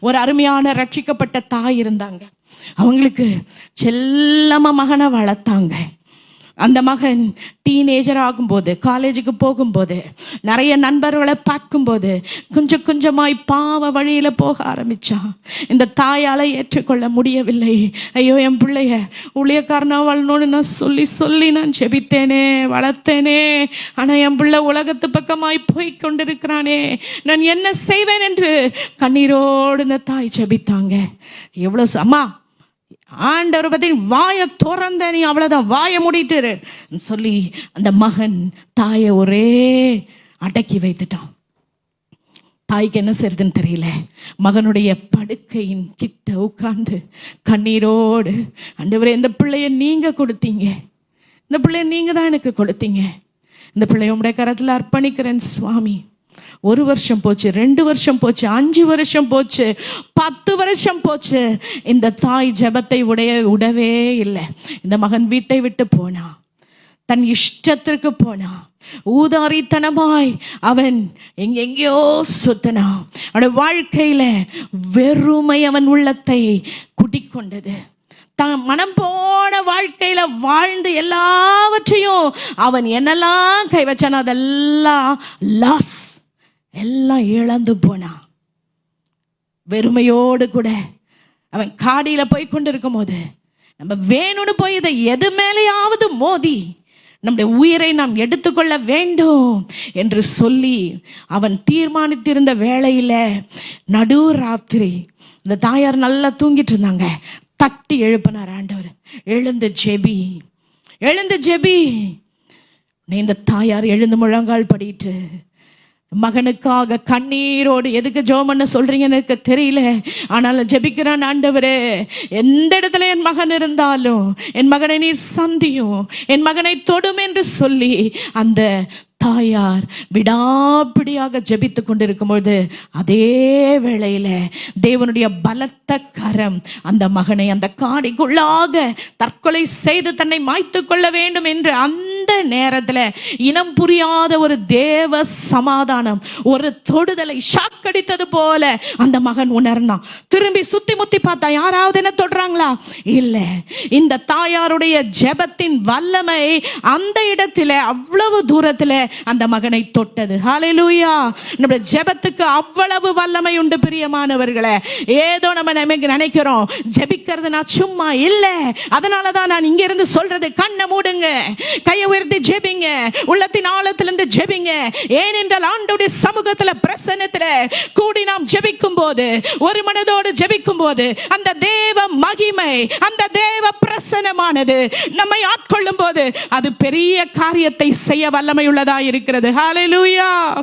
ஒரு அருமையான ரட்சிக்கப்பட்ட தாய் இருந்தாங்க. அவங்களுக்கு செல்லமா மகனை வளர்த்தாங்க. அந்த மகன் டீனேஜர் ஆகும்போது காலேஜுக்கு போகும்போது நிறைய நண்பர்களை பார்க்கும்போது கொஞ்சம் கொஞ்சமாய் பாவ வழியில் போக ஆரம்பிச்சான். இந்த தாயால் ஏற்றுக்கொள்ள முடியவில்லை. ஐயோ என் பிள்ளைய ஊழியக்காரனாக வாழணும்னு நான் சொல்லி சொல்லி நான் செபித்தேனே வளர்த்தேனே. ஆனால் என் பிள்ளை உலகத்து பக்கமாய் போய் கொண்டிருக்கிறானே. நான் என்ன செய்வேன் என்று கண்ணீரோடு இந்த தாய் செபித்தாங்க எவ்வளோ அம்மா ஆண்டவர் பத்தி வாயை திறந்த நீ அவ்வளவுதான் வாயை மூடிட்டு சொல்லி அந்த மகன் தாயை ஒரே அடக்கி வைத்துட்டான். தாய்க்கு என்ன செய்யறதுன்னு தெரியல. மகனுடைய படுக்கையின் கிட்ட உட்கார்ந்து கண்ணீரோடு ஆண்டவரே இந்த பிள்ளைய நீங்க கொடுத்தீங்க. இந்த பிள்ளைய நீங்க தான் எனக்கு கொடுத்தீங்க. இந்த பிள்ளைய உடைய கரத்தில் அர்ப்பணிக்கிறேன் சுவாமி. ஒரு வருஷம் போச்சு ரெண்டு வருஷம் போச்சு அஞ்சு வருஷம் போச்சு பத்து வருஷம் போச்சு. இந்த தாய் ஜெபத்தை உடைய உடவே இல்லை. இந்த மகன் வீட்டை விட்டு போனா தன் இஷ்டத்திற்கு போனா ஊதாரித்தனமாய் அவன் எங்கெங்கேயோ சுத்தினான் அவனுடைய வாழ்க்கையில வெறுமை அவன் உள்ளத்தை குடிக்கொண்டது. தான் மனம் போன வாழ்க்கையில வாழ்ந்து எல்லாவற்றையும் அவன் என்னெல்லாம் கை வச்சானோ அதெல்லாம் லாஸ் எல்லாம் இழந்து போனான் வெறுமையோடு கூட அவன் காடியில் போய் கொண்டிருக்கும் போது நம்ம வேணும்னு போய் இதை எது மேலேயாவது மோதி நம்முடைய உயிரை நாம் எடுத்துக்கொள்ள வேண்டும் என்று சொல்லி அவன் தீர்மானித்திருந்த வேளையில் நடு ராத்திரி இந்த தாயார் நல்லா தூங்கிட்டு இருந்தாங்க. தட்டி எழுப்பினார் ஆண்டவர். எழுந்து ஜெபி எழுந்து ஜெபி. நீ இந்த தாயார் எழுந்து முழங்கால் படிட்டு மகனுக்காக கண்ணீரோடு எதுக்கு ஜோமன்னு சொல்றீங்கன்னு எனக்கு தெரியல. ஆனாலும் ஜெபிக்கிறான் ஆண்டவரே எந்த இடத்துல என் மகன் இருந்தாலும் என் மகனை நீர் சந்தியும் என் மகனை தொடும் என்று சொல்லி அந்த தாயார் விடாப்பிடியாக ஜெபித்து கொண்டிருக்கும்பொழுது அதே வேளையில தேவனுடைய பலத்த கரம் அந்த மகனை அந்த காடிக்குள்ளாக தற்கொலை செய்து தன்னை மாய்த்து கொள்ள வேண்டும் என்று அந்த நேரத்தில் இனம் புரியாத ஒரு தேவ சமாதானம் ஒரு தொடுதலை ஷாக்கடித்தது போல அந்த மகன் உணர்ந்தான். திரும்பி சுத்தி முத்தி பார்த்தா யாராவது என்ன தொடுறாங்களா? இல்லை. இந்த தாயாருடைய ஜெபத்தின் வல்லமை அந்த இடத்துல அவ்வளவு தூரத்துல அந்த மகனை தொட்டது. ஹalleluya நம்முடைய ஜெபத்துக்கு அவ்வளவு வல்லமை உண்டு பிரியமானவர்களை. ஏதோ நம்ம நமக்கு நினைக்கிறோம் ஜெபிக்கிறது நான் சும்மா இல்லை. அதனால தான் நான் இங்க இருந்து சொல்றது கண்ணை மூடுங்க. கையை உயர்த்தி ஜெபிங்க. உள்ளத்தின் ஆழத்திலிருந்து ஜெபிங்க. ஏனென்றால் ஆண்டோடைய சமூகத்துல பிரசன்னத்துல கூடி நாம் ஜெபிக்கும் போது ஒரு மனதோடு ஜெபிக்கும் போது அந்த தேவ மகிமை அந்த தேவ பிரசனமானது நம்மை ஆட்கொள்ளும் போது அது பெரிய காரியத்தை செய்ய வல்லமை உள்ளதா இருக்கிறது. ஹalleluya